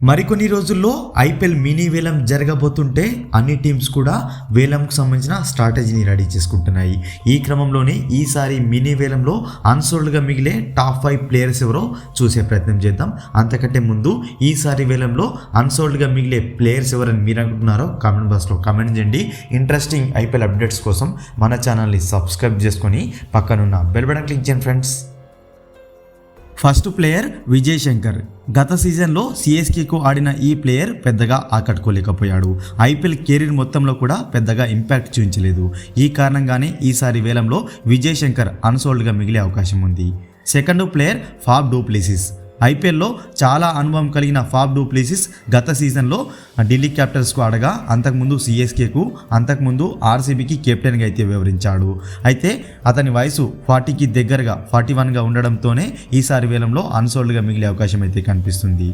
మరికొన్ని రోజుల్లో IPL mini వేలం జరగబోతుంటే అన్ని టీమ్స్ కూడా వేలంకు సంబంధించిన స్ట్రాటజీని రెడీ చేసుకుంటున్నాయి. ఈ క్రమంలోనే ఈసారి మినీ వేలంలో అన్సోల్డ్గా మిగిలే టాప్ ఫైవ్ ప్లేయర్స్ ఎవరో చూసే ప్రయత్నం చేద్దాం. అంతకంటే ముందు ఈసారి వేలంలో అన్సోల్డ్గా మిగిలే ప్లేయర్స్ ఎవరని మీరు అనుకుంటున్నారో కామెంట్ బాక్స్లో కామెంట్ చేయండి. ఇంట్రెస్టింగ్ ఐపీఎల్ అప్డేట్స్ కోసం మన ఛానల్ని సబ్స్క్రైబ్ చేసుకొని పక్కనున్న బెల్ బటన్ క్లిక్ చేయండి friends. First player Vijay Shankar. గత సీజన్లో సిఎస్కేకు ఆడిన ఈ ప్లేయర్ పెద్దగా ఆకట్టుకోలేకపోయాడు. ఐపీఎల్ కెరీర్ మొత్తంలో కూడా పెద్దగా ఇంపాక్ట్ చూపించలేదు. ఈ కారణంగానే ఈసారి వేలంలో విజయ్ శంకర్ అన్సోల్డ్గా మిగిలే అవకాశం ఉంది. Second player Faf du Plessis. ఐపీఎల్లో చాలా అనుభవం కలిగిన ఫాబ్ డూప్లిసిస్ గత సీజన్లో ఢిల్లీ క్యాపిటల్స్కు ఆడగా అంతకుముందు సిఎస్కేకు అంతకుముందు ఆర్సీబీకి కెప్టెన్గా అయితే వివరించాడు. అయితే అతని వయసు ఫార్టీకి దగ్గరగా ఫార్టీ వన్గా ఉండడంతోనే ఈసారి వేలంలో అన్సోల్డ్గా మిగిలే అవకాశం అయితే కనిపిస్తుంది.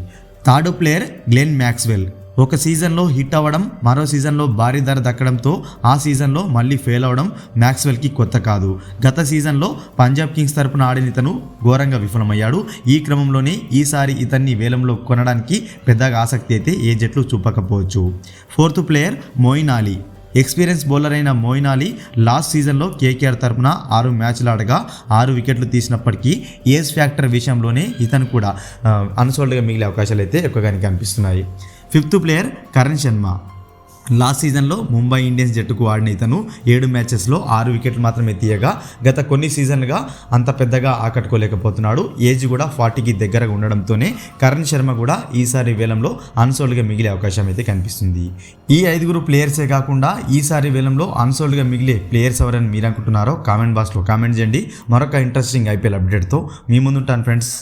Third player Glenn Maxwell. ఒక సీజన్లో హిట్ అవ్వడం మరో సీజన్లో భారీ ధర దక్కడంతో ఆ సీజన్లో మళ్ళీ ఫెయిల్ అవ్వడం మ్యాక్స్వెల్కి కొత్త కాదు. గత సీజన్లో పంజాబ్ కింగ్స్ తరపున ఆడిన ఇతను ఘోరంగా విఫలమయ్యాడు. ఈ క్రమంలోనే ఈసారి ఇతన్ని వేలంలో కొనడానికి పెద్దగా ఆసక్తి అయితే ఏ జట్లు చూపకపోవచ్చు. Fourth player Moeen Ali. Experience bowler అయిన మోయిన్ అలీ లాస్ట్ సీజన్లో కేకేఆర్ తరపున ఆరు మ్యాచ్లు ఆడగా ఆరు వికెట్లు తీసినప్పటికీ ఏజ్ ఫ్యాక్టర్ విషయంలోనే ఇతను కూడా అన్సోల్డ్గా మిగిలే అవకాశాలు అయితే ఎక్కువగానే కనిపిస్తున్నాయి. Fifth player Karan Sharma. Last సీజన్లో ముంబై ఇండియన్స్ జట్టుకు ఆడిన ఇతను ఏడు మ్యాచెస్లో ఆరు వికెట్లు మాత్రమే తీయగా గత కొన్ని సీజన్లుగా అంత పెద్దగా ఆకట్టుకోలేకపోతున్నాడు. ఏజ్ కూడా ఫార్టీకి దగ్గరగా ఉండడంతోనే కరణ్ శర్మ కూడా ఈసారి వేలంలో అన్సోల్డ్గా మిగిలే అవకాశం అయితే కనిపిస్తుంది. ఈ ఐదుగురు ప్లేయర్సే కాకుండా ఈసారి వేలంలో అన్సోల్డ్గా మిగిలే ప్లేయర్స్ ఎవరని మీరు అనుకుంటున్నారో కామెంట్ బాక్స్లో కామెంట్ చేయండి. మరొక ఇంట్రెస్టింగ్ ఐపీఎల్ అప్డేట్తో మీ ముందుంటాను ఫ్రెండ్స్.